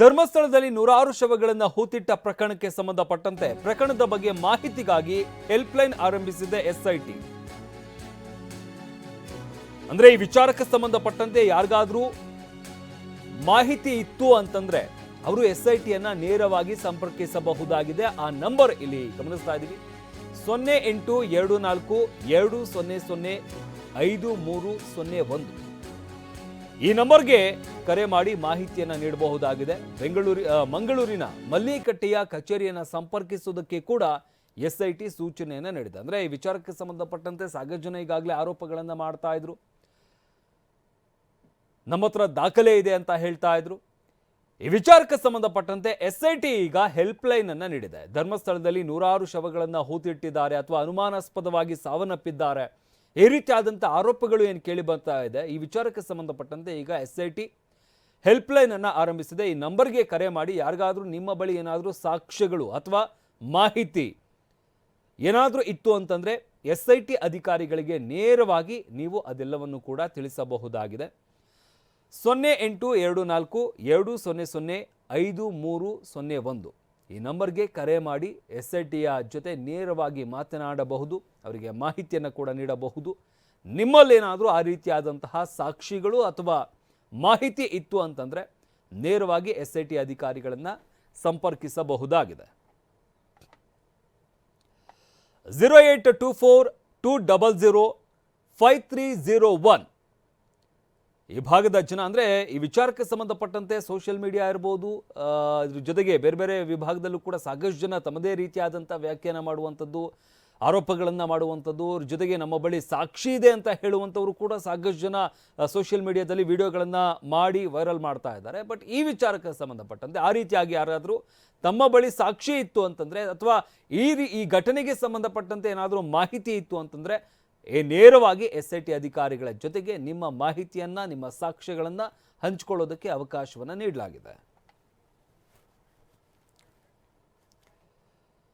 ಧರ್ಮಸ್ಥಳದಲ್ಲಿ ನೂರಾರು ಶವಗಳನ್ನು ಹೂತಿಟ್ಟ ಪ್ರಕರಣಕ್ಕೆ ಸಂಬಂಧಪಟ್ಟಂತೆ ಪ್ರಕರಣದ ಬಗ್ಗೆ ಮಾಹಿತಿಗಾಗಿ ಹೆಲ್ಪ್ಲೈನ್ ಆರಂಭಿಸಿದೆ ಎಸ್ಐಟಿ. ಅಂದ್ರೆ ಈ ವಿಚಾರಕ್ಕೆ ಸಂಬಂಧಪಟ್ಟಂತೆ ಯಾರಿಗಾದ್ರೂ ಮಾಹಿತಿ ಇತ್ತು ಅಂತಂದ್ರೆ ಅವರು ಎಸ್ ನೇರವಾಗಿ ಸಂಪರ್ಕಿಸಬಹುದಾಗಿದೆ. ಆ ನಂಬರ್ ಇಲ್ಲಿ ಗಮನಿಸ್ತಾ ಇದ್ದೀವಿ. ಸೊನ್ನೆ ಎಂಟು ಎರಡು ನಾಲ್ಕು ಎರಡು ಸೊನ್ನೆ ಸೊನ್ನೆ ಐದು ಮೂರು ಸೊನ್ನೆ ಒಂದು. ಈ ನಂಬರ್ಗೆ ಕರೆ ಮಾಡಿ ಮಾಹಿತಿಯನ್ನು ನೀಡಬಹುದಾಗಿದೆ. ಬೆಂಗಳೂರಿ ಮಂಗಳೂರಿನ ಮಲ್ಲಿಕಟ್ಟೆಯ ಕಚೇರಿಯನ್ನು ಸಂಪರ್ಕಿಸುವುದಕ್ಕೆ ಕೂಡ ಎಸ್ ಐ ಟಿ ಸೂಚನೆಯನ್ನು ನೀಡಿದೆ. ಅಂದರೆ ಈ ವಿಚಾರಕ್ಕೆ ಸಂಬಂಧಪಟ್ಟಂತೆ ಸಾಗರ್ ಜನ ಈಗಾಗಲೇ ಆರೋಪಗಳನ್ನು ಮಾಡ್ತಾ ಇದ್ರು. ನಮ್ಮ ಹತ್ರ ದಾಖಲೆ ಇದೆ ಅಂತ ಹೇಳ್ತಾ ಇದ್ರು. ಈ ವಿಚಾರಕ್ಕೆ ಸಂಬಂಧಪಟ್ಟಂತೆ ಎಸ್ ಐ ಟಿ ಈಗ ಹೆಲ್ಪ್ಲೈನ್ ಅನ್ನ ನೀಡಿದೆ. ಧರ್ಮಸ್ಥಳದಲ್ಲಿ ನೂರಾರು ಶವಗಳನ್ನು ಹೂತಿಟ್ಟಿದ್ದಾರೆ ಅಥವಾ ಅನುಮಾನಾಸ್ಪದವಾಗಿ ಸಾವನ್ನಪ್ಪಿದ್ದಾರೆ. ಈ ರೀತಿಯಾದಂಥ ಆರೋಪಗಳು ಏನು ಕೇಳಿ ಬರ್ತಾ ಇದೆ, ಈ ವಿಚಾರಕ್ಕೆ ಸಂಬಂಧಪಟ್ಟಂತೆ ಈಗ ಎಸ್ ಐ ಟಿ ಹೆಲ್ಪ್ಲೈನನ್ನು ಆರಂಭಿಸಿದೆ. ಈ ನಂಬರ್ಗೆ ಕರೆ ಮಾಡಿ ಯಾರಿಗಾದರೂ ನಿಮ್ಮ ಬಳಿ ಏನಾದರೂ ಸಾಕ್ಷ್ಯಗಳು ಅಥವಾ ಮಾಹಿತಿ ಏನಾದರೂ ಇತ್ತು ಅಂತಂದ್ರೆ ಎಸ್ ಐ ಟಿ ಅಧಿಕಾರಿಗಳಿಗೆ ನೇರವಾಗಿ ನೀವು ಅದೆಲ್ಲವನ್ನು ಕೂಡ ತಿಳಿಸಬಹುದಾಗಿದೆ. ಸೊನ್ನೆ ಎಂಟು ಎರಡು ನಾಲ್ಕು, ಎರಡು ಸೊನ್ನೆ ಸೊನ್ನೆ ಐದು ಮೂರು ಸೊನ್ನೆ ಒಂದು. ಈ ನಂಬರ್ಗೆ ಕರೆ ಮಾಡಿ ಎಸ್ ಐ ಟಿಯ ಜೊತೆ ನೇರವಾಗಿ ಮಾತನಾಡಬಹುದು, ಅವರಿಗೆ ಮಾಹಿತಿಯನ್ನು ಕೂಡ ನೀಡಬಹುದು. ನಿಮ್ಮಲ್ಲೇನಾದರೂ ಆ ರೀತಿಯಾದಂತಹ ಸಾಕ್ಷಿಗಳು ಅಥವಾ ಮಾಹಿತಿ ಇತ್ತು ಅಂತಂದರೆ ನೇರವಾಗಿ ಎಸ್ ಐ ಟಿ ಅಧಿಕಾರಿಗಳನ್ನು ಸಂಪರ್ಕಿಸಬಹುದಾಗಿದೆ. Zero eight two four two double zero five three zero one ಈ ಭಾಗದ ಜನ ಅಂದರೆ ಈ ವಿಚಾರಕ್ಕೆ ಸಂಬಂಧಪಟ್ಟಂತೆ ಸೋಷಿಯಲ್ ಮೀಡಿಯಾ ಇರ್ಬೋದು ಇದ್ರ ಜೊತೆಗೆ ಬೇರೆ ಬೇರೆ ವಿಭಾಗದಲ್ಲೂ ಕೂಡ ಸಾಕಷ್ಟು ಜನ ತಮ್ಮದೇ ರೀತಿಯಾದಂಥ ವ್ಯಾಖ್ಯಾನ ಮಾಡುವಂಥದ್ದು, ಆರೋಪಗಳನ್ನು ಮಾಡುವಂಥದ್ದು ಅವ್ರ ಜೊತೆಗೆ ನಮ್ಮ ಬಳಿ ಸಾಕ್ಷಿ ಇದೆ ಅಂತ ಹೇಳುವಂಥವ್ರು ಕೂಡ ಸಾಕಷ್ಟು ಜನ ಸೋಷಿಯಲ್ ಮೀಡಿಯಾದಲ್ಲಿ ವಿಡಿಯೋಗಳನ್ನು ಮಾಡಿ ವೈರಲ್ ಮಾಡ್ತಾ ಇದ್ದಾರೆ. ಬಟ್ ಈ ವಿಚಾರಕ್ಕೆ ಸಂಬಂಧಪಟ್ಟಂತೆ ಆ ರೀತಿಯಾಗಿ ಯಾರಾದರೂ ತಮ್ಮ ಬಳಿ ಸಾಕ್ಷಿ ಇತ್ತು ಅಂತಂದರೆ, ಅಥವಾ ಈ ಈ ಘಟನೆಗೆ ಸಂಬಂಧಪಟ್ಟಂತೆ ಏನಾದರೂ ಮಾಹಿತಿ ಇತ್ತು ಅಂತಂದರೆ ನೇರವಾಗಿ ಎಸ್ ಐ ಟಿ ಅಧಿಕಾರಿಗಳ ಜೊತೆಗೆ ನಿಮ್ಮ ಮಾಹಿತಿಯನ್ನು ನಿಮ್ಮ ಸಾಕ್ಷ್ಯಗಳನ್ನು ಹಂಚಿಕೊಳ್ಳೋದಕ್ಕೆ ಅವಕಾಶವನ್ನು ನೀಡಲಾಗಿದೆ.